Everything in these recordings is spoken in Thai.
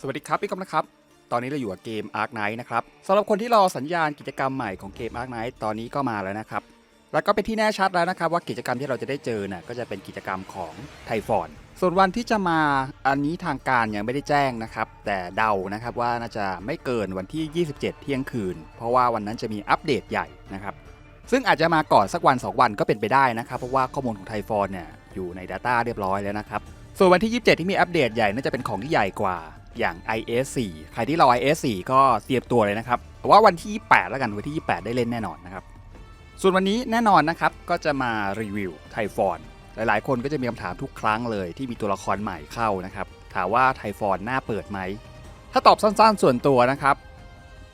สวัสดีครับ พี่ก๊อฟนะครับ ตอนนี้เราอยู่กับเกม Ark Knight นะครับสำหรับคนที่รอสัญญาณกิจกรรมใหม่ของเกม Ark Knight ตอนนี้ก็มาแล้วนะครับ แล้วก็เป็นที่แน่ชัดแล้วนะครับ ว่ากิจกรรมที่เราจะได้เจอน่ะก็จะเป็นกิจกรรมของไทฟอนส่วนวันที่จะมาอันนี้ทางการยังไม่ได้แจ้งนะครับ แต่เดานะครับว่าน่าจะไม่เกินวันที่ 27 เที่ยงคืน เพราะว่าวันนั้นจะมีอัปเดตใหญ่นะครับ ซึ่งอาจจะมาก่อนสักวัน 2 วันก็เป็นไปได้นะครับเพราะว่าข้อมูลของไทฟอนเนี่ยอยู่ใน Data เรียบร้อยแล้วนะครับส่วนวันที่ 27 ที่มีอัปเดตใหญ่น่าจะเป็นของที่ใหญ่กว่า อย่าง IS4 ใครที่รอ IS4 ก็เตรียมตัวเลยนะครับแต่ว่าวันที่ 8 แล้วกันวันที่ 28 ได้เล่นแน่นอนนะครับ ส่วนวันนี้แน่นอนนะครับก็จะมารีวิวไทฟอนหลายๆ คนก็จะมีคำถามทุกครั้งเลยที่มีตัวละครใหม่เข้านะครับถามว่าไทฟอนน่าเปิดไหม ถ้าตอบสั้นๆส่วนตัวนะครับ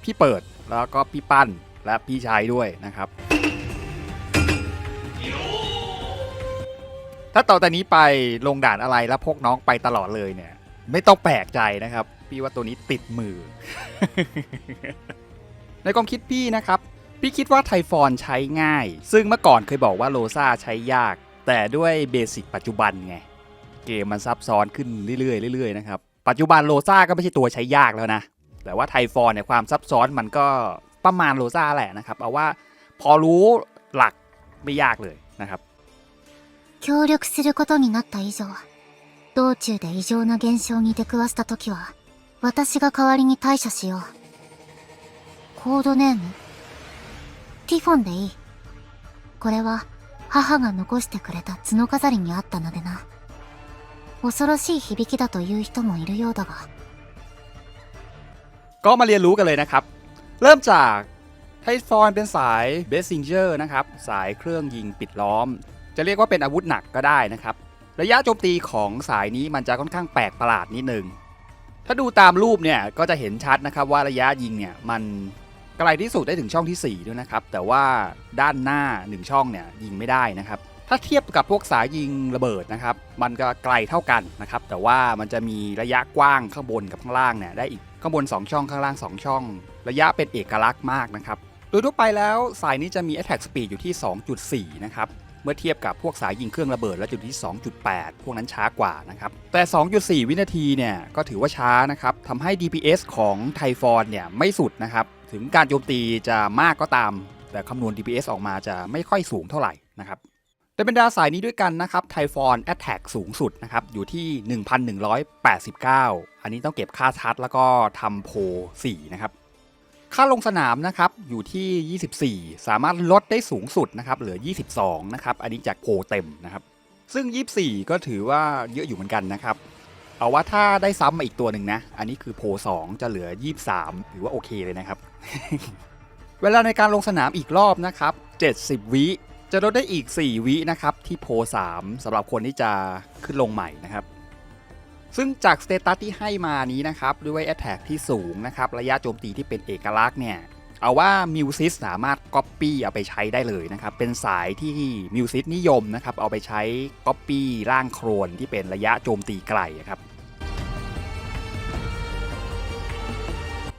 พี่เปิดแล้วก็พี่ปั้นและพี่ชายด้วยนะครับ ถ้าต่อแต่นี้ไปลงด่านอะไรแล้วพกน้องไปตลอดเลยเนี่ย ไม่ต้องแปลกใจนะครับ พี่ว่าตัวนี้ติดมือ ในความคิดพี่นะครับ พี่คิดว่าไทฟอนใช้ง่าย ซึ่งเมื่อก่อนเคยบอกว่าโลซาใช้ยาก แต่ด้วยเบสิกปัจจุบันไง เกมมันซับซ้อนขึ้นเรื่อยๆเรื่อยๆนะครับ ปัจจุบันโลซาก็ไม่ใช่ตัวใช้ยากแล้วนะ แต่ว่าไทฟอนเนี่ยความซับซ้อนมันก็ประมาณโลซาแหละนะครับ เอาว่าพอรู้หลักไม่ยากเลยนะครับ 協力することになった以上、 道中で異常な現象に出くわした時は、私が代わりに対処しよう。コードネームティフォンでいい。これは、母が残してくれた角飾りにあったのでな。恐ろしい響きだという人もいるようだが、 ก็มาเรียนรู้กันเลยนะครับ เริ่มจากไทฟอนเป็นสายเบสซิงเจอร์นะครับ สายเครื่องยิงปิดล้อม จะเรียกว่าเป็นอาวุธหนักก็ได้นะครับ ระยะโจมตีของสายนี้มันจะค่อนข้างแปลกประหลาดนิดนึง ถ้าดูตามรูปเนี่ยก็จะเห็นชัดนะครับว่าระยะยิงเนี่ยมันไกลที่สุดได้ถึงช่องที่ 4 ด้วยนะครับ แต่ว่าด้านหน้า 1 ช่องเนี่ยยิงไม่ได้นะครับ ถ้าเทียบกับพวกสายยิงระเบิดนะครับ มันก็ไกลเท่ากันนะครับ แต่ว่ามันจะมีระยะกว้างข้างบนกับข้างล่างเนี่ยได้อีกข้างบน 2 ช่องข้างล่าง 2 ช่อง ระยะเป็นเอกลักษณ์มากนะครับ โดยทั่วไปแล้วสายนี้จะมี attack speed อยู่ที่ 2.4 นะครับ เมื่อเทียบกับพวกสายยิงเครื่องระเบิดแล้วจุดที่ 2.8 พวกนั้นช้ากว่านะครับ แต่ 2.4 วินาทีเนี่ยก็ถือว่าช้านะครับทำให้ DPS ของไทฟอนเนี่ยไม่สุดนะครับ ถึงการโจมตีจะมากก็ตาม แต่คำนวณ DPS ออกมาจะไม่ค่อยสูงเท่าไหร่นะครับในบรรดาสายนี้ด้วยกันนะครับไทฟอน Attack สูงสุดนะครับอยู่ที่ 1,189 อันนี้ต้องเก็บค่าชัดแล้วก็ทำโพ4นะครับ ค่าลงสนามนะครับอยู่ที่ 24 สามารถลดได้สูงสุดนะครับเหลือ 22 นะครับ อันนี้จากโพลเต็มนะครับ ซึ่ง 24 ก็ถือว่าเยอะอยู่เหมือนกันนะครับ เอาว่าถ้าได้ซ้ำมาอีกตัวหนึ่งนะ อันนี้คือโพล2จะเหลือ 23 ถือว่าโอเคเลยนะครับ เวลาในการลงสนามอีกรอบนะครับ 70 วิจะลดได้อีก 4 วินะครับที่โพล3สำหรับคนที่จะขึ้นลงใหม่นะครับ ซึ่งจากสเตตัสที่ให้มานี้นะครับด้วย Attack ที่สูงนะครับระยะโจมตีที่เป็นเอกลักษณ์เนี่ยเอาว่ามิวซิสสามารถ Copy เอาไปใช้ได้เลยนะครับเป็นสายที่มิวซิสนิยมนะครับเอาไปใช้ Copy ร่างโครนที่เป็นระยะโจมตีไกลครับ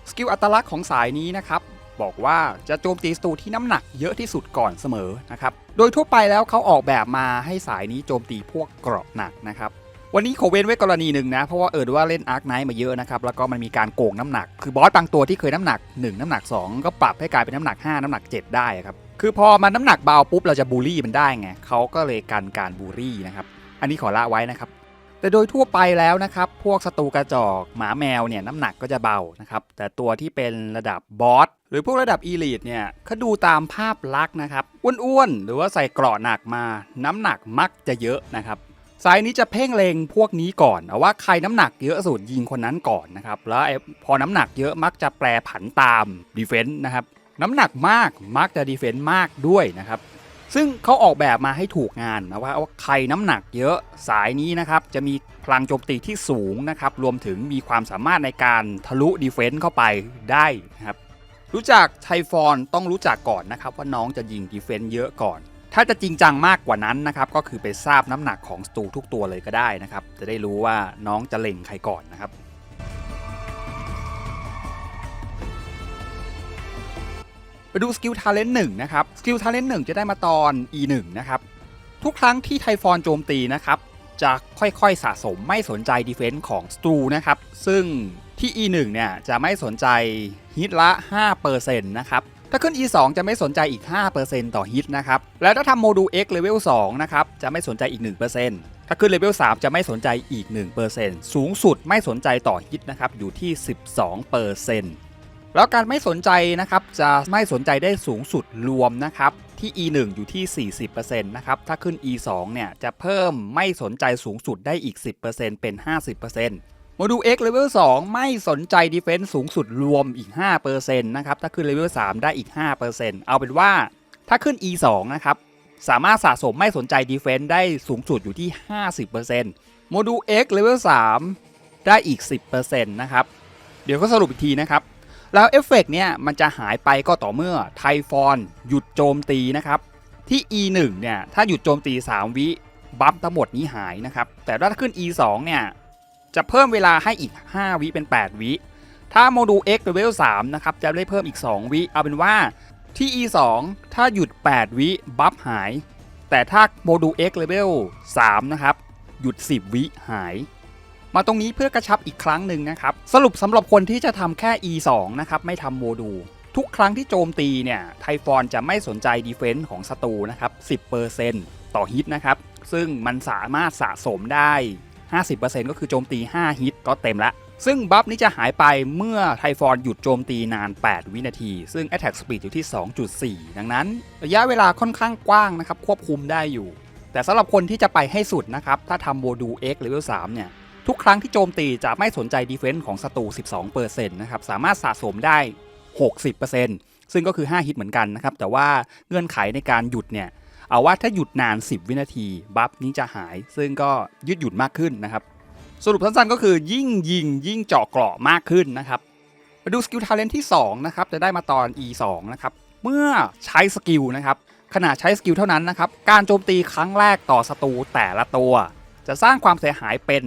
สกิลอัตลักษณ์ของสายนี้นะครับบอกว่าจะโจมตีศัตรูที่น้ำหนักเยอะที่สุดก่อนเสมอนะครับ โดยทั่วไปแล้วเขาออกแบบมาให้สายนี้โจมตีพวกเกราะหนักนะครับ วันนี้ขอเว้นไว้กรณีหนึ่งนะ เพราะว่าเออว่าเล่นอาร์คไนท์มาเยอะนะครับ แล้วก็มันมีการโกงน้ำหนัก คือบอสบางตัวที่เคยน้ำหนัก 1 น้ำหนัก 2 ก็ปรับให้กลายเป็นน้ำหนัก 5 น้ำหนัก 7 ได้ครับ คือพอมันน้ำหนักเบาปุ๊บเราจะบูลลี่มันได้ไงเขาก็เลยกันการบูลลี่นะครับ อันนี้ขอละไว้นะครับ แต่โดยทั่วไปแล้วนะครับ พวกศัตรูกระจอกหมาแมวเนี่ยน้ำหนักก็จะเบานะครับ แต่ตัวที่เป็นระดับบอสหรือพวกระดับอีลิทเนี่ยเขาดูตามภาพลักษณ์นะครับ อ้วนๆหรือว่าใส่เกราะหนักมา น้ำหนักมักจะเยอะนะครับ สายนี้จะเพ่งเลงพวกนี้ก่อนเอาว่าใครน้ำหนักเยอะสุดยิงคนนั้นก่อนนะครับแล้วไอ้พอน้ำหนักเยอะมักจะแปรผันตามดีเฟนต์นะครับน้ำหนักมากมักจะดีเฟนต์มากด้วยนะครับซึ่งเขาออกแบบมาให้ถูกงานนะว่าว่าใครน้ำหนักเยอะสายนี้นะครับจะมีพลังโจมตีที่สูงนะครับรวมถึงมีความสามารถในการทะลุดีเฟนต์เข้าไปได้นะครับรู้จักไทฟอนต้องรู้จักก่อนนะครับว่าน้องจะยิงดีเฟนต์เยอะก่อน ถ้าจะจริงจังมากกว่านั้นนะครับก็คือไปทราบน้ำหนักของสตูทุกตัวเลยก็ได้นะครับ จะได้รู้ว่าน้องจะเล็งใครก่อนนะครับ ไปดูสกิลทาเลนต์หนึ่งนะครับสกิลทาเลนต์หนึ่งจะได้มาตอน E1 นะครับทุกครั้งที่ไทฟอนโจมตีนะครับจะค่อยๆสะสมไม่สนใจดีเฟนส์ของสตูนะครับซึ่งทที่ E1 เนี่ยจะไม่สนใจฮิตละ 5%นะครับ ถ้าขึ้น E2 จะไม่สนใจอีก 5%ต่อฮิตนะครับ แล้วถ้าทำโมดูล X Level 2นะครับ จะไม่สนใจอีก 1%ถ้าขึ้น Level 3จะไม่สนใจอีก 1%สูงสุดไม่สนใจต่อฮิตนะครับ อยู่ที่ 12%แล้วการไม่สนใจนะครับ จะไม่สนใจได้สูงสุดรวมนะครับที่ E1 อยู่ที่ 40%นะครับ ถ้าขึ้น E2 เนี่ย จะเพิ่มไม่สนใจสูงสุดได้อีก 10%เป็น 50% โมดูล X Level 2ไม่สนใจ Defense สูงสุดรวมอีก 5%นะครับ ถ้าขึ้น Level 3ได้อีก 5%เอาเป็นว่าถ้าขึ้น E2 นะครับ สามารถสะสมไม่สนใจ Defense ได้สูงสุดอยู่ที่ 50%โมดูล X Level 3ได้อีก 10%นะครับ เดี๋ยวก็สรุปอีกทีนะครับ แล้วเอฟเฟกต์เนี่ยมันจะหายไปก็ต่อเมื่อไทฟอนหยุดโจมตีนะครับ ที่ E1 เนี่ยถ้าหยุดโจมตี 3 วิบัฟทั้งหมดนี้หายนะครับ แต่ถ้าขึ้น E2 เนี่ย จะเพิ่มเวลาให้อีก 5 วิเป็น 8 วิ ถ้าโมดูล X Level 3นะครับจะได้เพิ่มอีก 2 วิ เอาเป็นว่าที่ E2 ถ้าหยุด 8 วิบัฟหาย แต่ถ้าโมดูล X Level 3นะครับหยุด 10 วิหาย มาตรงนี้เพื่อกระชับอีกครั้งหนึ่งนะครับ สรุปสำหรับคนที่จะทำแค่ E2 นะครับไม่ทำโมดูลทุกครั้งที่โจมตีเนี่ยไทฟอนจะไม่สนใจดีเฟนส์ของศัตรูนะครับ 10%ต่อฮิตนะครับ ซึ่งมันสามารถสะสมได้ 50%ก็คือโจมตี 5 ฮิตก็เต็มละ ซึ่งบัฟนี้จะหายไปเมื่อไทฟอนหยุดโจมตีนาน 8 วินาที ซึ่ง Attack Speed อยู่ที่ 2.4 ดังนั้น ระยะเวลาค่อนข้างกว้างนะครับ ควบคุมได้อยู่ แต่สำหรับคนที่จะไปให้สุดนะครับ ถ้าทำโมดูล X Level 3 เนี่ย ทุกครั้งที่โจมตีจะไม่สนใจดีเฟนส์ของศัตรู 12%นะครับ สามารถสะสมได้ 60%ซึ่งก็คือ 5 ฮิตเหมือนกันนะครับ แต่ว่าเงื่อนไขในการหยุดเนี่ย เอาว่าถ้าหยุดนาน 10 วินาที บัฟนี้จะหาย ซึ่งก็ยืดหยุ่นมากขึ้นนะครับ สรุปสั้นๆก็คือยิ่งยิงยิ่งเจาะเกราะมากขึ้นนะครับมาดูสกิลทาเลนที่2นะครับจะได้มาตอน E2 นะครับเมื่อใช้สกิลนะครับขณะใช้สกิลเท่านั้นนะครับการโจมตีครั้งแรกต่อศัตรูแต่ละตัว จะสร้างความเสียหายเป็น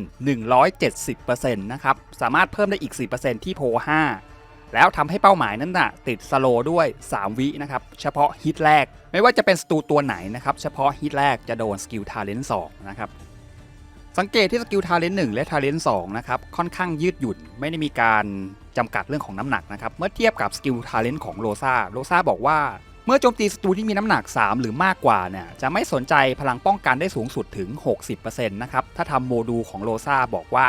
170%นะครับสามารถเพิ่มได้อีก4%ที่โพ5 แล้วทำให้เป้าหมายนั้นน่ะติดสโลด้วย 3 วินะครับ เฉพาะฮิตแรก ไม่ว่าจะเป็นศัตรูตัวไหนนะครับ เฉพาะฮิตแรกจะโดนสกิลทาเลน2นะครับ สังเกตที่สกิลทาเลน1และทาเลน2นะครับ ค่อนข้างยืดหยุ่น ไม่ได้มีการจำกัดเรื่องของน้ำหนักนะครับ เมื่อเทียบกับสกิลทาเลนต์ของโลซาโลซาบอกว่าเมื่อโจมตีศัตรูที่มีน้ำหนัก 3 หรือมากกว่าเนี่ยจะไม่สนใจพลังป้องกันได้สูงสุดถึง 60%นะครับ ถ้าทำโมดูลของโลซาบอกว่า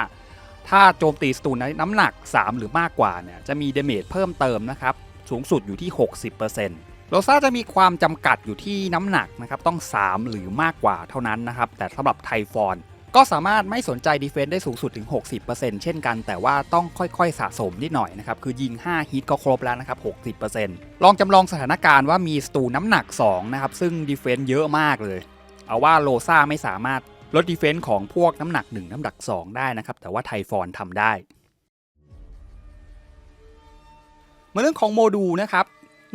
ถ้าโจมตีศัตรูในน้ำหนัก 3 หรือมากกว่าเนี่ยจะมีเดเมจเพิ่มเติมนะครับ สูงสุดอยู่ที่ 60%โลซาจะมีความจำกัดอยู่ที่น้ำหนักนะครับ ต้อง 3 หรือมากกว่าเท่านั้นนะครับ แต่สำหรับไทฟอนก็สามารถไม่สนใจดีเฟนซ์ได้สูงสุดถึง 60%เช่นกัน แต่ว่าต้องค่อยๆ สะสมนิดหน่อยนะครับ คือยิง 5 ฮิตก็ครบแล้วนะครับ 60%ลองจำลองสถานการณ์ว่ามีสตูน้ำหนัก 2 นะครับ ซึ่งดีเฟนซ์เยอะมากเลย เอาว่าโลซ่าไม่สามารถ ลดดีเฟนซ์ของพวกน้ำหนัก 1 น้ำหนัก 2 ได้นะครับ แต่ว่าไทฟอนทำได้มาเรื่องของโมดูลนะครับ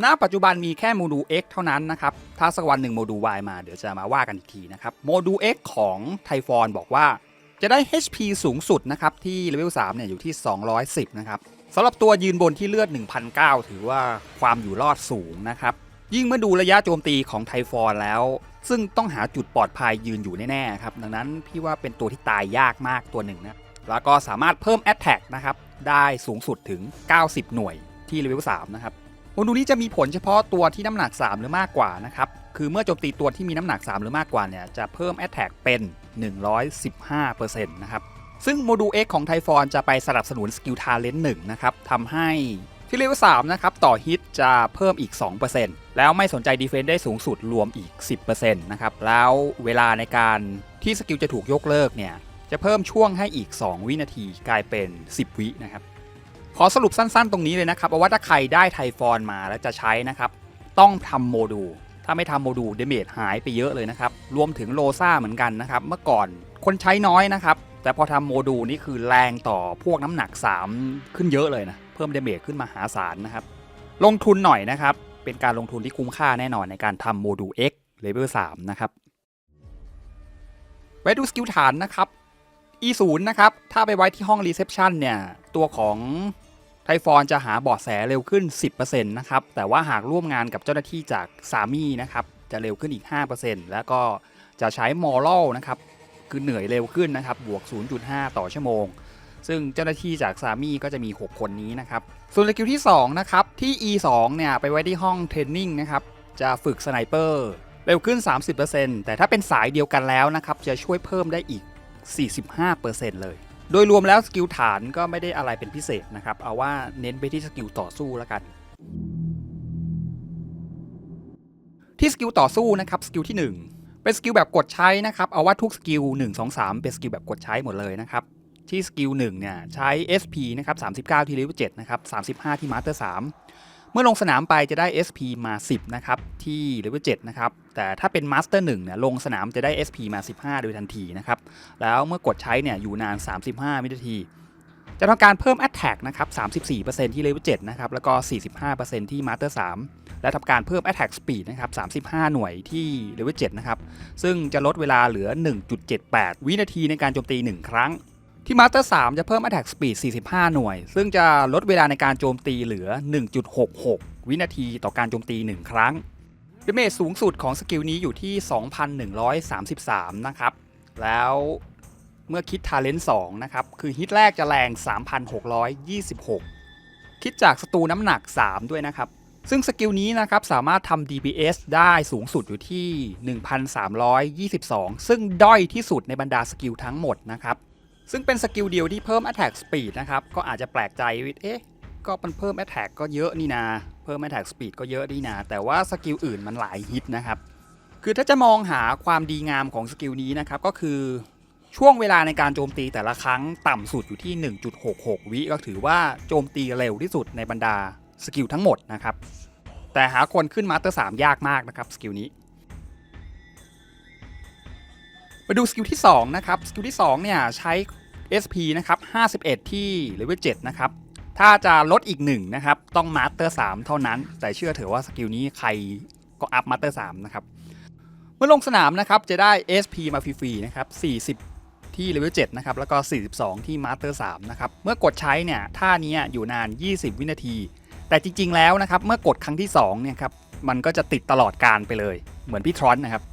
ณปัจจุบันมีแค่โมดูล X เท่านั้นนะครับ ถ้าสักวันหนึ่งโมดูล Y มาเดี๋ยวจะมาว่ากันอีกทีนะครับโมดูล X ของไทฟอนบอกว่าจะได้ HP สูงสุดนะครับที่เลเวล3เนี่ยอยู่ที่ 210 นะครับสำหรับตัวยืนบนที่เลือด 1,009 ถือว่าความอยู่รอดสูงนะครับ ยิ่งเมื่อดูระยะโจมตีของไทฟอนแล้ว ซึ่งต้องหาจุดปลอดภัยยืนอยู่แน่ๆครับดังนั้นพี่ว่าเป็นตัวที่ตายยากมากตัวหนึ่งนะแล้วก็สามารถเพิ่ม Attack นะครับได้สูงสุดถึง 90 หน่วยที่เลเวล3นะครับโมดูลนี้จะมีผลเฉพาะตัวที่น้ำหนัก 3 หรือมากกว่านะครับคือเมื่อโจมตีตัวที่มีน้ำหนัก 3 หรือมากกว่าเนี่ยจะเพิ่ม Attack เป็น 115%นะครับซึ่งโมดูล X ของไทฟอนจะไปสนับสนุนสกิลทาเลนต์1นะครับทำให้ที่เลเวล3นะครับต่อฮิตจะเพิ่มอีก 2% แล้วไม่สนใจดีเฟนซ์ได้สูงสุดรวมอีก 10%นะครับ แล้วเวลาในการที่สกิลจะถูกยกเลิกเนี่ย จะเพิ่มช่วงให้อีก 2 วินาทีกลายเป็น 10 วินะครับ ขอสรุปสั้นๆ ตรงนี้เลยนะครับเอาว่าถ้าใครได้ไทฟอนมาแล้วจะใช้นะครับ ต้องทำโมดูลถ้าไม่ทำโมดูลเดเมจหายไปเยอะเลยนะครับ รวมถึงโลซ่าเหมือนกันนะครับ เมื่อก่อนคนใช้น้อยนะครับ แต่พอทำโมดูลนี่คือแรงต่อพวกน้ำหนัก 3 ขึ้นเยอะเลยนะ เพิ่มเดเมจขึ้นมาหาศาลนะครับ ลงทุนหน่อยนะครับ เป็นการลงทุนที่คุ้มค่าแน่นอนในการทำโมดูล X Level 3 นะครับไว้ดูสกิลฐานนะครับ E0 นะครับ ถ้าไปไว้ที่ห้อง Reception เนี่ย ตัวของไทฟอนจะหาเบาะแสเร็วขึ้น 10%นะครับ แต่ว่าหากร่วมงานกับเจ้าหน้าที่จากสามีนะครับ จะเร็วขึ้นอีก 5%แล้วก็จะใช้มอรัลนะครับ คือเหนื่อยเร็วขึ้นนะครับ บวก 0.5 ต่อชั่วโมง ซึ่งเจ้าหน้าที่จากซามีก็จะมี 6 คนนี้นะครับ ส่วนสกิลที่ 2 นะครับ ที่ E2 เนี่ยไปไว้ที่ห้องเทรนนิ่งนะครับ จะฝึกสไนเปอร์เร็วขึ้น 30%แต่ถ้าเป็นสายเดียวกันแล้วนะครับ จะช่วยเพิ่มได้อีก 45%เลย โดยรวมแล้วสกิลฐานก็ไม่ได้อะไรเป็นพิเศษนะครับ เอาว่าเน้นไปที่สกิลต่อสู้แล้วกัน ที่สกิลต่อสู้นะครับสกิลที่ 1 เป็นสกิลแบบกดใช้นะครับ เอาว่าทุกสกิล1 2 3 เป็นสกิลแบบกดใช้หมดเลยนะครับ ที่สกิล1เนี่ยใช้ SP นะครับ39 ที่เลเวล7นะครับ35 ที่มาสเตอร์3เมื่อลงสนามไปจะได้ SP มา 10 นะครับ ที่เลเวล7นะครับ แต่ถ้าเป็นมาสเตอร์1เนี่ยลงสนามจะได้ SP มา 15 โดยทันทีนะครับ แล้วเมื่อกดใช้เนี่ยอยู่นาน 35วินาที จะทำการเพิ่ม Attack นะครับ34%ที่เลเวล7นะครับ แล้วก็ 45%ที่มาสเตอร์3และทำการเพิ่ม Attack Speed นะครับ35 หน่วยที่เลเวล7นะครับ ซึ่งจะลดเวลาเหลือ 1.78 วินาทีในการโจมตี 1 ครั้ง ที่มาสเตอร์3จะเพิ่ม Attack Speed 45 หน่วย ซึ่งจะลดเวลาในการโจมตีเหลือ 1.66 วินาทีต่อการโจมตี 1 ครั้งดาเมจสูงสุดของสกิลนี้อยู่ที่ 2,133 นะครับ แล้วเมื่อคิด Talent 2นะครับ คือฮิตแรกจะแรง 3,626 คิดจากสตูน้ำหนัก 3 ด้วยนะครับ ซึ่งสกิลนี้นะครับสามารถทำ DPS ได้สูงสุดอยู่ที่ 1,322 ซึ่งด้อยที่สุดในบรรดาสกิลทั้งหมดนะครับ ซึ่งเป็นสกิลเดียวที่เพิ่ม Attack Speed นะครับ ก็อาจจะแปลกใจว่าเอ๊ะ ก็มันเพิ่ม Attack ก็เยอะนี่นา เพิ่ม Attack Speed ก็เยอะนี่นา แต่ว่าสกิลอื่นมันหลายฮิตนะครับ คือถ้าจะมองหาความดีงามของสกิลนี้นะครับ ก็คือช่วงเวลาในการโจมตีแต่ละครั้งต่ำสุดอยู่ที่ 1.66 วิก็ถือว่าโจมตีเร็วที่สุดในบรรดาสกิลทั้งหมดนะครับ แต่หาคนขึ้นมาสเตอร์3ยากมากนะครับสกิลนี้ มาดูสกิลที่ 2 นะครับ สกิลที่ 2 เนี่ย ใช้ SP นะครับ 51 ที่เลเวล7นะครับ ถ้าจะลดอีก 1 นะครับ ต้องมาสเตอร์3เท่านั้น แต่เชื่อเถอะว่าสกิลนี้ใครก็อัพมาสเตอร์3นะครับ เมื่อลงสนามนะครับ จะได้ SP มาฟรีๆนะครับ 40ที่เลเวล7นะครับ แล้วก็ 42 ที่มาสเตอร์3นะครับ เมื่อกดใช้เนี่ย ท่านี้อยู่นาน 20 วินาที แต่จริง ๆ แล้วนะครับ เมื่อกดครั้งที่2เนี่ยครับ มันก็จะติดตลอดการไปเลย เหมือนพี่ทรอนนะครับ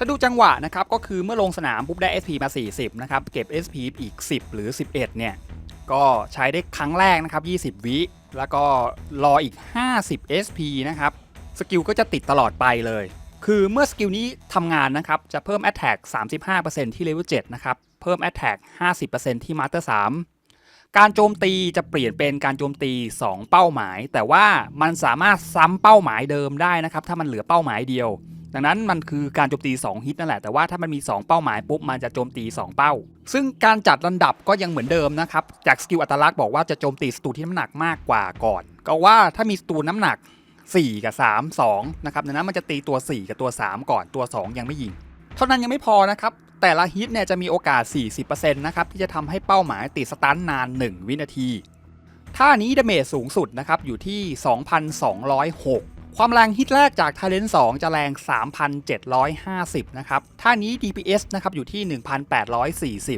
ถ้าดูจังหวะนะครับก็คือเมื่อลงสนามปุ๊บได้ SP มา 40 นะครับ เก็บ SP อีก 10 หรือ 11 เนี่ย ก็ใช้ได้ครั้งแรกนะครับ 20 วิ แล้วก็รออีก 50 SP นะครับ สกิลก็จะติดตลอดไปเลย คือเมื่อสกิลนี้ทำงานนะครับ จะเพิ่ม Attack 35%ที่เลเวล7นะครับ เพิ่ม Attack 50%ที่ Master 3 การโจมตีจะเปลี่ยนเป็นการโจมตี 2 เป้าหมาย แต่ว่ามันสามารถซ้ำเป้าหมายเดิมได้นะครับ ถ้ามันเหลือเป้าหมายเดียว ดังนั้นมันคือการโจมตี 2 ฮิตนั่นแหละ แต่ว่าถ้ามันมี 2 เป้าหมายปุ๊บมันจะโจมตี 2 เป้า ซึ่งการจัดลำดับก็ยังเหมือนเดิมนะครับ จากสกิลอัตลักษณ์บอกว่าจะโจมตีศัตรูที่น้ำหนักมากกว่าก่อน ก็ว่าถ้ามีศัตรูน้ำหนัก 4 กับ 3 2 นะครับดังนั้นมันจะตีตัว 4 กับตัว 3 ก่อนตัว 2 ยังไม่ยิง เท่านั้นยังไม่พอนะครับแต่ละฮิตเนี่ยจะมีโอกาส 40%นะครับที่จะทำให้เป้าหมายติดสตันนาน 1 วินาทีท่านี้ดาเมจสูงสุดนะครับอยู่ที่ 2,206 ความแรงฮิตแรกจาก Talent 2 จะแรง 3,750 นะครับ ท่านี้ DPS นะครับอยู่ที่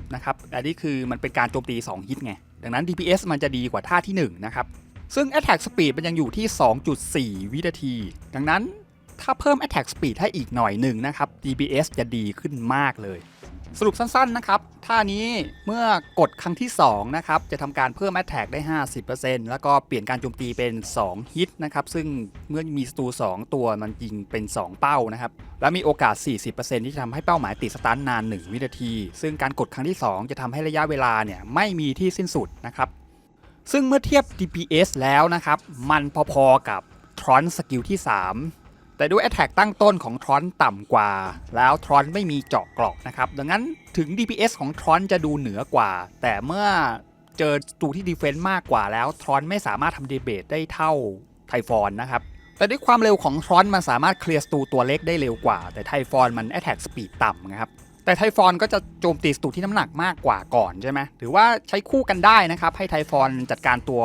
1,840 นะครับ อันนี้คือมันเป็นการโจมตี 2 ฮิตไง ดังนั้น DPS มันจะดีกว่าท่าที่ 1 นะครับ ซึ่ง Attack Speed มันยังอยู่ที่ 2.4 วินาที ดังนั้นถ้าเพิ่ม Attack Speed ให้อีกหน่อยหนึ่งนะครับ DPS จะดีขึ้นมากเลย สรุปสั้นๆนะครับท่านี้เมื่อกดครั้งที่ 2 นะครับ จะทำการเพิ่ม Attack ได้ 50%แล้วก็เปลี่ยนการโจมตีเป็น 2 ฮิตนะครับ ซึ่งเมื่อมีศัตรู2 ตัวมันยิงเป็น 2 เป้านะครับ และมีโอกาส 40%ที่จะทำให้เป้าหมายติดสตันนาน 1 วินาที ซึ่งการกดครั้งที่ 2 จะทำให้ระยะเวลาเนี่ยไม่มีที่สิ้นสุดนะครับ ซึ่งเมื่อเทียบ DPS แล้วนะครับ มันพอๆกับทรอนสกิลที่ 3 แต่ด้วย Attack ตั้งต้นของทรอนต่ำกว่า แล้วทรอนไม่มีเจาะกรอกนะครับ ดังนั้นถึง DPS ของทรอนจะดูเหนือกว่า แต่เมื่อเจอตูที่ดีเฟนต์มากกว่าแล้วทรอนไม่สามารถทำเดเบตได้เท่าไทฟอนนะครับแต่ด้วยความเร็วของทรอนมันสามารถเคลียร์ศัตรูตัวเล็กได้เร็วกว่า แต่ไทฟอนมัน Attack Speed ต่ำนะครับแต่ไทฟอนก็จะโจมตีศัตรูที่น้ำหนักมากกว่าก่อนใช่ไหมถือว่าใช้คู่กันได้นะครับให้ไทฟอนจัดการตัว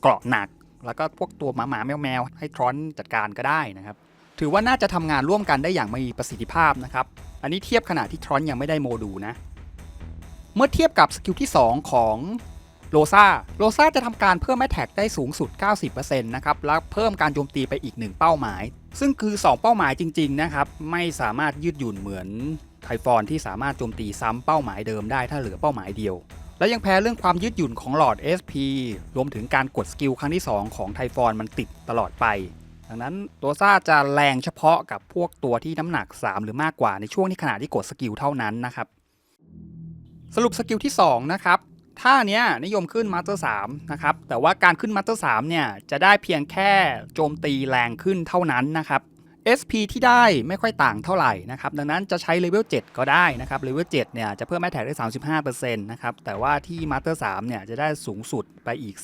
เกราะหนัก แล้วก็พวกตัวหมาหมาแมวแมวให้ทรอนจัดการก็ได้นะครับ ถือว่าน่าจะทำงานร่วมกันได้อย่างมีประสิทธิภาพนะครับ อันนี้เทียบขณะที่ทรอนยังไม่ได้โมดูลนะ เมื่อเทียบกับสกิลที่ 2 ของโลซาโลซาจะทำการเพิ่มแมทแท็กได้สูงสุด 90%นะครับ แล้วเพิ่มการโจมตีไปอีก 1 เป้าหมาย ซึ่งคือ 2 เป้าหมายจริง ๆ นะครับ ไม่สามารถยืดหยุ่นเหมือนไทฟอนที่สามารถโจมตีซ้ำเป้าหมายเดิมได้ถ้าเหลือเป้าหมายเดียว และยังแพ้เรื่องความยืดหยุ่นของหลอด SP รวมถึงการกดสกิลครั้งที่ 2 ของไทฟอนมันติดตลอดไป ดังนั้นตัวซ่าจะแรงเฉพาะกับพวกตัวที่น้ำหนัก 3 หรือมากกว่าในช่วงที่ขณะที่กดสกิลเท่านั้นนะครับ สรุปสกิลที่ 2 นะครับท่าเนี้ยนิยมขึ้นมาสเตอร์3นะครับ แต่ว่าการขึ้นมาสเตอร์3เนี่ยจะได้เพียงแค่โจมตีแรงขึ้นเท่านั้นนะครับ SP ที่ได้ไม่ค่อยต่างเท่าไหร่นะครับ ดังนั้นจะใช้เลเวล7ก็ได้นะครับเลเวล7เนี่ยจะเพิ่มแมทแท็กได้ 35%นะครับ แต่ว่าที่มาสเตอร์3เนี่ยจะได้สูงสุดไปอีก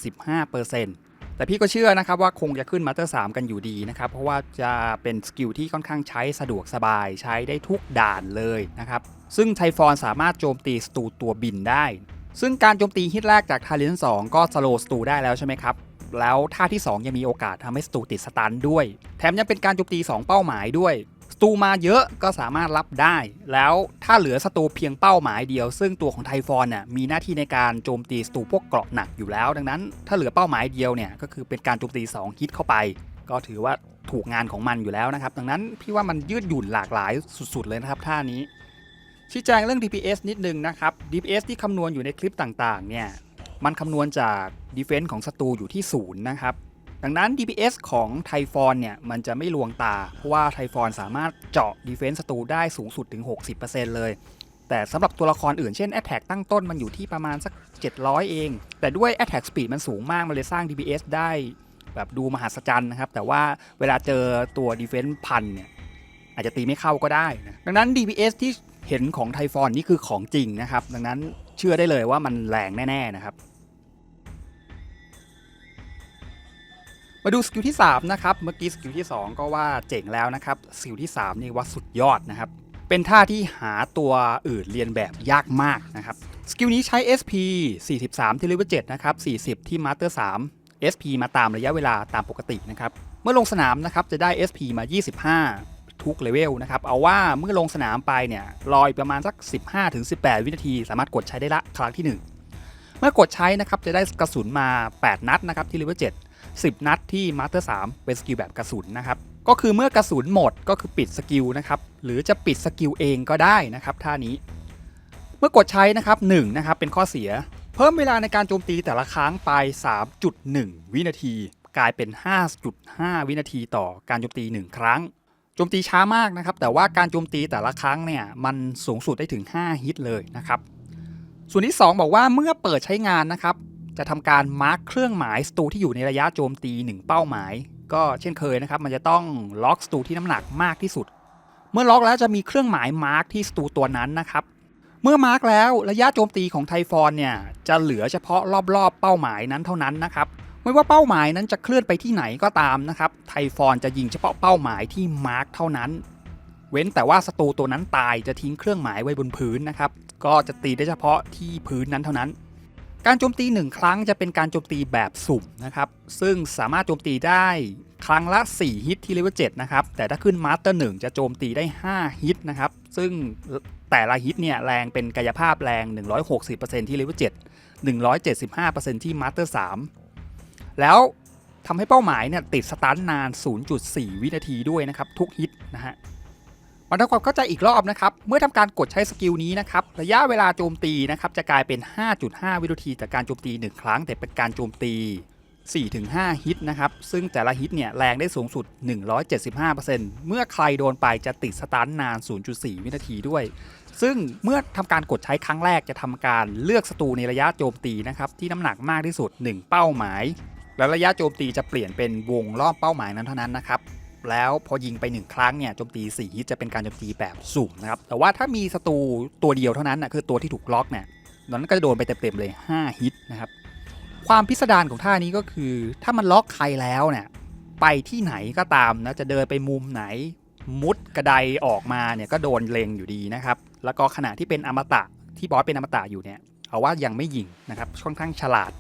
15% แต่พี่ก็เชื่อนะครับว่าคงจะขึ้นมาสเตอร์สกันอยู่ดีนะครับ เพราะว่าจะเป็นสกิลที่ค่อนข้างใช้สะดวกสบายใช้ได้ทุกด่านเลยนะครับ ซึ่งไทฟอนสามารถโจมตีสตูตัวบินได้ ซึ่งการโจมตีฮิตแรกจากทาเลน2ก็สโลสตูได้แล้วใช่ไหมครับแล้วท่าที่ 2 ยังมีโอกาสทำให้สตูติดสตันด้วย แถมยังเป็นการโจมตี 2 เป้าหมายด้วย ตูมาเยอะก็สามารถรับได้ แล้วถ้าเหลือสตูเพียงเป้าหมายเดียว ซึ่งตัวของไทฟอนน่ะมีหน้าที่ในการโจมตีสตูพวกเกราะหนักอยู่แล้ว ดังนั้น ถ้าเหลือเป้าหมายเดียวเนี่ยก็คือเป็นการโจมตี2ฮิตเข้าไป ก็ถือว่าถูกงานของมันอยู่แล้วนะครับ ดังนั้นพี่ว่ามันยืดหยุ่นหลากหลายสุดๆเลยนะครับท่านี้ชี้แจงเรื่อง DPS นิดนึงนะครับ DPS ที่คำนวณอยู่ในคลิปต่างๆเนี่ยมันคำนวณจาก Defense ของศัตรูอยู่ที่ศูนย์นะครับ ดังนั้น DPS ของไทฟอนเนี่ย มันจะไม่ลวงตา เพราะว่าไทฟอนสามารถเจาะ Defense ศัตรูได้สูงสุดถึง 60%เลย แต่สำหรับตัวละครอื่นเช่น Attack ตั้งต้นมันอยู่ที่ประมาณสัก 700 เอง แต่ด้วย Attack Speed มันสูงมาก มันเลยสร้าง DPS ได้แบบดูมหัศจรรย์นะครับ แต่ว่าเวลาเจอตัว Defense พันเนี่ยอาจจะตีไม่เข้าก็ได้นะดังนั้น DPS ที่เห็นของไทฟอนนี่คือของจริงนะครับ ดังนั้นเชื่อได้เลยว่ามันแรงแน่ๆนะครับ มาดูสกิลที่ 3 นะครับ เมื่อกี้สกิลที่ 2 ก็ว่าเจ๋งแล้วนะครับ สกิลที่ 3 นี่ว่าสุดยอดนะครับ เป็นท่าที่หาตัวอื่นเรียนแบบยากมากนะครับ สกิลนี้ใช้ SP 43 ที่เลเวล7นะครับ 40 ที่มาสเตอร์ 3 SP มาตามระยะเวลาตามปกตินะครับ เมื่อลงสนามนะครับจะได้ SP มา 25 ทุกเลเวลนะครับ เอาว่าเมื่อลงสนามไปเนี่ยรอยประมาณสัก 15-18 วินาที สามารถกดใช้ได้ละครั้งที่ 1 เมื่อกดใช้นะครับจะได้กระสุนมา 8 นัดนะครับที่เลเวล7 10 นัดที่มาสเตอร์3เป็นสกิลแบบกระสุนนะครับ ก็คือเมื่อกระสุนหมดก็คือปิดสกิลนะครับ หรือจะปิดสกิลเองก็ได้นะครับท่านี้ เมื่อกดใช้นะครับ1นะครับเป็นข้อเสีย เพิ่มเวลาในการโจมตีแต่ละครั้งไป 3.1 วินาที กลายเป็น 5.5 วินาทีต่อการโจมตี 1 ครั้งโจมตีช้ามากนะครับ แต่ว่าการโจมตีแต่ละครั้งเนี่ยมันสูงสุดได้ถึง 5 ฮิตเลยนะครับ ส่วนที่ 2 บอกว่าเมื่อเปิดใช้งานนะครับ จะทำการมาร์คเครื่องหมายสตูที่อยู่ในระยะโจมตี 1 เป้าหมาย ก็เช่นเคยนะครับ มันจะต้องล็อกสตูที่น้ำหนักมากที่สุด เมื่อล็อกแล้วจะมีเครื่องหมายมาร์คที่สตูตัวนั้นนะครับ เมื่อมาร์กแล้วระยะโจมตีของไทฟอนเนี่ยจะเหลือเฉพาะรอบๆ เป้าหมายนั้นเท่านั้นนะครับไม่ว่าเป้าหมายนั้นจะเคลื่อนไปที่ไหนก็ตามนะครับ ไทฟอนจะยิงเฉพาะเป้าหมายที่มาร์กเท่านั้น เว้นแต่ว่าศัตรูตัวนั้นตายจะทิ้งเครื่องหมายไว้บนพื้นนะครับ ก็จะตีได้เฉพาะที่พื้นนั้นเท่านั้น การโจมตีหนึ่งครั้งจะเป็นการโจมตีแบบสุ่มนะครับ ซึ่งสามารถโจมตีได้ครั้งละ 4 ฮิตที่เลเวล7นะครับ แต่ถ้าขึ้นมาสเตอร์1จะโจมตีได้ 5 ฮิตนะครับ ซึ่งแต่ละฮิตเนี่ยแรงเป็นกายภาพแรง 160%ที่เลเวล7 175%ที่มาสเตอร์3แล้วทำให้เป้าหมายเนี่ยติดสตันนาน 0.4 วินาทีด้วยนะครับ ทุกฮิตนะฮะ มาทำความเข้าใจอีกรอบนะครับ เมื่อทำการกดใช้สกิลนี้นะครับ ระยะเวลาโจมตีนะครับจะกลายเป็น 5.5 วินาทีจากการโจมตี 1 ครั้ง แต่เป็นการโจมตี 4-5 ฮิตนะครับ ซึ่งแต่ละฮิตเนี่ยแรงได้สูงสุด 175%เมื่อใครโดนไปจะติดสตาร์ทนาน 0.4 วินาทีด้วย ซึ่งเมื่อทำการกดใช้ครั้งแรกจะทำการเลือกศัตรูในระยะโจมตีนะครับที่น้ำหนักมากที่สุด 1 เป้าหมาย และระยะโจมตีจะเปลี่ยนเป็นวงรอบเป้าหมายนั้นเท่านั้นนะครับ แล้วพอยิงไป 1 ครั้งเนี่ยโจมตี4ฮิตจะเป็นการโจมตีแบบสุ่มนะครับแต่ว่าถ้ามีศัตรูตัวเดียวเท่านั้นนะคือตัวที่ถูกล็อกเนี่ยนั้นก็จะโดนไปเต็มๆเลย 5 ฮิตนะครับความพิสดารของท่านี้ก็คือ ถ้ามันล็อกใครแล้วเนี่ยไปที่ไหนก็ตามนะจะเดินไปมุมไหนมุดกระไดออกมาเนี่ยก็โดนเลงอยู่ดีนะครับแล้วก็ขณะที่เป็นอมตะที่บอสเป็นอมตะอยู่เนี่ยเอาว่ายังไม่ยิงนะครับค่อนข้างฉลาด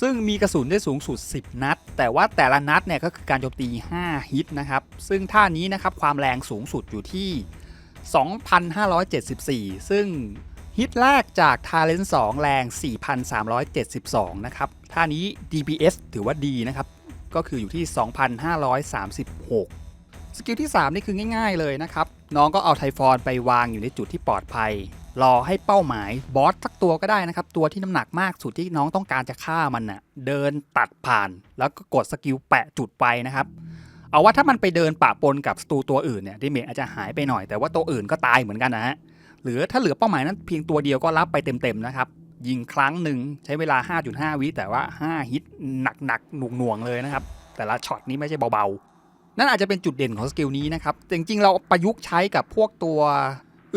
ซึ่งมีกระสุนได้สูงสุด 10 นัด แต่ว่าแต่ละนัดเนี่ยก็คือการโจมตี 5 ฮิตนะครับ ซึ่งท่านี้นะครับความแรงสูงสุดอยู่ที่ 2,574 ซึ่งฮิตแรกจากทาเลน2แรง 4,372 นะครับ ท่านี้ DPS ถือว่าดีนะครับ ก็คืออยู่ที่ 2,536 สกิลที่ 3 นี่คือง่ายๆเลยนะครับ น้องก็เอาไทฟอนไปวางอยู่ในจุดที่ปลอดภัย รอให้เป้าหมายบอสสักตัวก็ได้นะครับ ตัวที่น้ำหนักมากสุดที่น้องต้องการจะฆ่ามันน่ะเดินตัดผ่าน แล้วก็กดสกิลแปะจุดไปนะครับเอาว่าถ้ามันไปเดินปะปนกับสตูตัวอื่นเนี่ยดิเมจอาจจะหายไปหน่อยแต่ว่าตัวอื่นก็ตายเหมือนกันนะฮะหรือถ้าเหลือเป้าหมายนั้นเพียงตัวเดียวก็รับไปเต็มๆนะครับยิงครั้งหนึ่งใช้เวลา 5.5 วิแต่ว่า 5 ฮิตหนักๆหน่วงๆเลยนะครับ แต่ละช็อตนี้ไม่ใช่เบาๆ นั่นอาจจะเป็นจุดเด่นของสกิลนี้นะครับ จริงๆ เราประยุกต์ใช้กับพวกตัว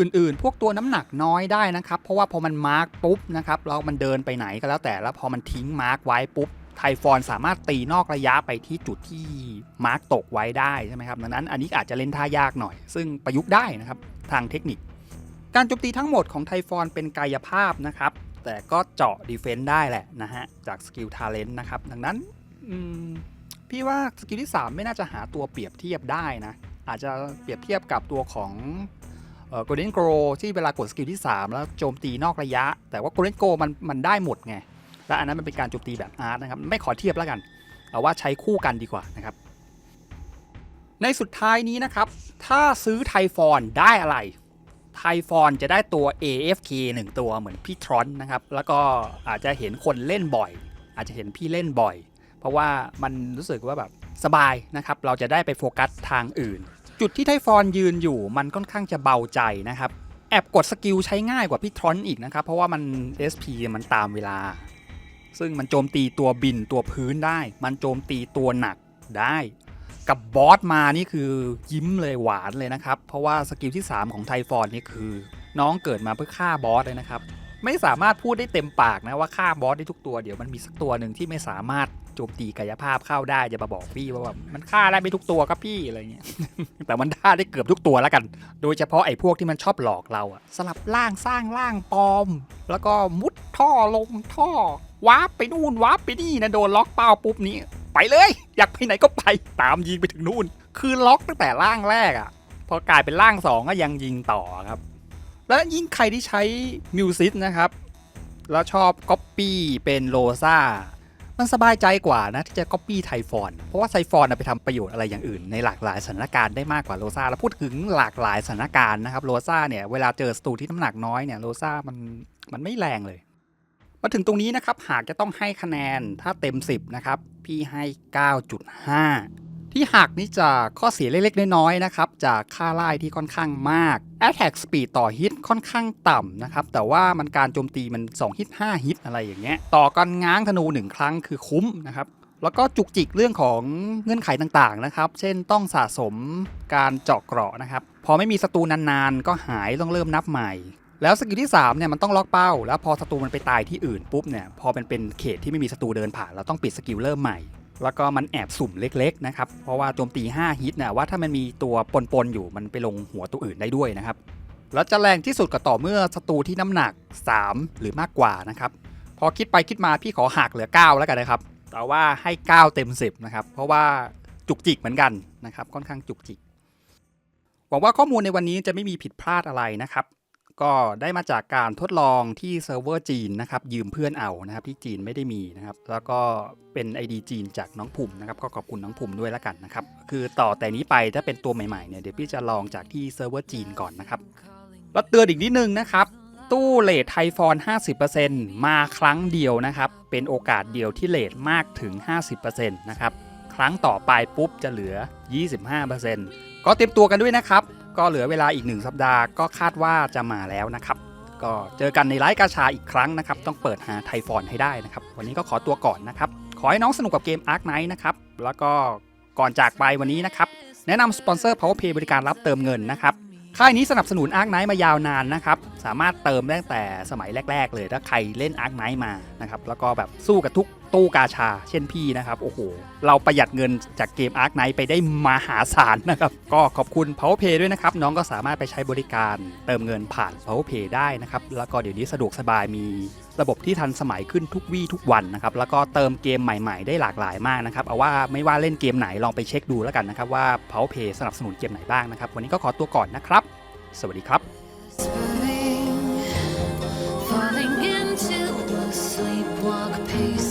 อื่นๆ พวกตัวน้ำหนักน้อยได้นะครับ เพราะว่าพอมันมาร์กปุ๊บนะครับแล้วมันเดินไปไหนก็แล้วแต่แล้วพอมันทิ้งมาร์กไว้ปุ๊บไทฟอนสามารถตีนอกระยะไปที่จุดที่มาร์กตกไว้ได้ใช่ไหมครับดังนั้นอันนี้อาจจะเล่นท่ายากหน่อย ซึ่งประยุกต์ได้นะครับทางเทคนิค การโจมตีทั้งหมดของไทฟอนเป็นกายภาพนะครับแต่ก็เจาะดีเฟนต์ได้แหละนะฮะจากสกิลทาเลนต์นะครับดังนั้นพี่ว่าสกิลที่ 3 ไม่น่าจะหาตัวเปรียบเทียบได้นะอาจจะเปรียบเทียบกับตัวของ เอ่อ Golden Grow ที่เวลากดสกิลที่ 3 แล้วโจมตีนอกระยะ แต่ว่า Golden Grow มันมันได้หมดไง และอันนั้นมันเป็นการโจมตีแบบอาร์ตนะครับ ไม่ขอเทียบแล้วกัน เอาว่าใช้คู่กันดีกว่านะครับ ในสุดท้ายนี้นะครับ ถ้าซื้อไทฟอนได้อะไร ไทฟอนจะได้ตัว AFK 1 ตัวเหมือนพี่ทรอนนะครับ แล้วก็อาจจะเห็นคนเล่นบ่อย อาจจะเห็นพี่เล่นบ่อย เพราะว่ามันรู้สึกว่าแบบสบายนะครับ เราจะได้ไปโฟกัสทางอื่น จุดที่ไทฟอนยืนอยู่มันค่อนข้างจะเบาใจนะครับ แอบกดสกิลใช้ง่ายกว่าพี่ทรอนอีกนะครับ เพราะว่ามัน SP มันตามเวลา ซึ่งมันโจมตีตัวบินตัวพื้นได้ มันโจมตีตัวหนักได้ กับบอสมานี่คือยิ้มเลยหวานเลยนะครับ เพราะว่าสกิลที่ 3 ของไทฟอนนี่คือ น้องเกิดมาเพื่อฆ่าบอสเลยนะครับ ไม่สามารถพูดได้เต็มปากนะว่าฆ่าบอสได้ทุกตัวเดี๋ยวมันมีสักตัวหนึ่งที่ไม่สามารถโจมตีกายภาพเข้าได้จะมาบอกพี่ว่าแบบมันฆ่าได้ไม่ทุกตัวครับพี่อะไรเงี้ย แต่มันฆ่าได้เกือบทุกตัวแล้วกัน โดยเฉพาะไอ้พวกที่มันชอบหลอกเราอะสลับร่างสร้างร่างปลอม แล้วก็มุดท่อลงท่อวาร์ปไปนู่นวาร์ปไปนี่นะโดนล็อกเป้าปุ๊บนี้ ไปเลย อยากไปไหนก็ไปตามยิงไปถึงนู่น คือล็อกตั้งแต่ร่างแรกอะพอกลายเป็นร่างสองก็ยังยิงต่อครับ และยิ่งใครที่ใช้มิวซิสนะครับ แล้วชอบก๊อปปี้เป็นโลซ่ามันสบายใจกว่านะที่จะก๊อปปี้ไทฟอน เพราะว่าไทฟอนไปทำประโยชน์อะไรอย่างอื่นในหลากหลายสถานการณ์ได้มากกว่าโลซ่าแล้วพูดถึงหลากหลายสถานการณ์นะครับโลซ่าเนี่ยเวลาเจอสตูที่น้ำหนักน้อยเนี่ยโลซ่ามันมันไม่แรงเลย มาถึงตรงนี้นะครับหากจะต้องให้คะแนนถ้าเต็ม 10นะครับพี่ให้ 9.5 ที่หักนี่จะข้อเสียเล็กๆ น้อยๆนะครับ จากค่าไล่ที่ค่อนข้างมาก Attack Speed ต่อฮิตค่อนข้างต่ำนะครับ แต่ว่ามันการโจมตีมัน 2 ฮิต 5 ฮิตอะไรอย่างเงี้ย ต่อกันง้างธนู 1 ครั้งคือคุ้มนะครับ แล้วก็จุกจิกเรื่องของเงื่อนไขต่างๆนะครับ เช่นต้องสะสมการเจาะเกราะนะครับ พอไม่มีศัตรูนานๆ ก็หายต้องเริ่มนับใหม่แล้วสกิลที่3เนี่ยมันต้องล็อกเป้า แล้วพอศัตรูมันไปตายที่อื่นปุ๊บเนี่ยพอเป็นเป็นเขตที่ไม่มีศัตรูเดินผ่านเราต้องปิดสกิลเริ่มใหม่ แล้วก็มันแอบสุ่มเล็กๆนะครับ เพราะว่าโจมตี 5 ฮิตนี่ยว่าถ้ามันมีตัวปนๆอยู่มันไปลงหัวตัวอื่นได้ด้วยนะครับ แล้วจะแรงที่สุดก็ต่อเมื่อศัตรูที่น้ำหนัก 3 หรือมากกว่านะครับ พอคิดไปคิดมาพี่ขอหักเหลือ 9 แล้วกันนะครับ แต่ว่าให้ 9 เต็ม 10 นะครับ เพราะว่าจุกจิกเหมือนกันนะครับ ค่อนข้างจุกจิก หวังว่าข้อมูลในวันนี้จะไม่มีผิดพลาดอะไรนะครับ ก็ได้มาจากการทดลองที่เซิร์ฟเวอร์จีนนะครับยืมเพื่อนเอานะครับที่จีนไม่ได้มีนะครับแล้วก็เป็น ID จีนจากน้องภูมินะครับก็ขอบคุณน้องภูมิด้วยแล้วกันนะครับคือต่อแต่นี้ไปถ้าเป็นตัวใหม่ๆเนี่ยเดี๋ยวพี่จะลองจากที่เซิร์ฟเวอร์จีนก่อนนะครับแล้วเตือนอีกนิดนึงนะครับตู้เลทไทฟอน 50%มาครั้งเดียวนะครับ เป็นโอกาสเดียวที่เลทมากถึง 50%นะครับ ครั้งต่อไปปุ๊บจะเหลือ 25%ก็เตรียมตัวกันด้วยนะครับ ก็เหลือเวลาอีก1สัปดาห์ก็คาดว่าจะมาแล้วนะครับ ก็เจอกันในไลฟ์กาชาอีกครั้งนะครับ ต้องเปิดหาไทฟอนให้ได้นะครับ วันนี้ก็ขอตัวก่อนนะครับ ขอให้น้องสนุกกับเกม Ark Knight นะครับ แล้วก็ก่อนจากไปวันนี้นะครับ แนะนำสปอนเซอร์ PowerPay บริการรับเติมเงินนะครับค่ายนี้สนับสนุน Ark Knight มายาวนานนะครับ สามารถเติมตั้งแต่สมัยแรก ๆ เลยถ้าใครเล่น Ark Knight มานะครับ แล้วก็แบบสู้กับทุก ตู้กาชา เช่นพี่นะครับ โอ้โห เราประหยัดเงินจากเกมอาร์คไนไปได้มหาศาลนะครับ ก็ขอบคุณ PowerPay ด้วยนะครับ น้องก็สามารถไปใช้บริการเติมเงินผ่าน PowerPay ได้นะครับ แล้วก็เดี๋ยวนี้สะดวกสบายมีระบบที่ทันสมัยขึ้นทุกวี่ทุกวันนะครับ แล้วก็เติมเกมใหม่ๆ ได้หลากหลายมากนะครับ เอาว่าไม่ว่าเล่นเกมไหนลองไปเช็คดูแล้วกันนะครับว่า PowerPay สนับสนุนเกมไหนบ้างนะครับ วันนี้ก็ขอตัวก่อนนะครับ สวัสดีครับ Falling into a sleepwalk pace.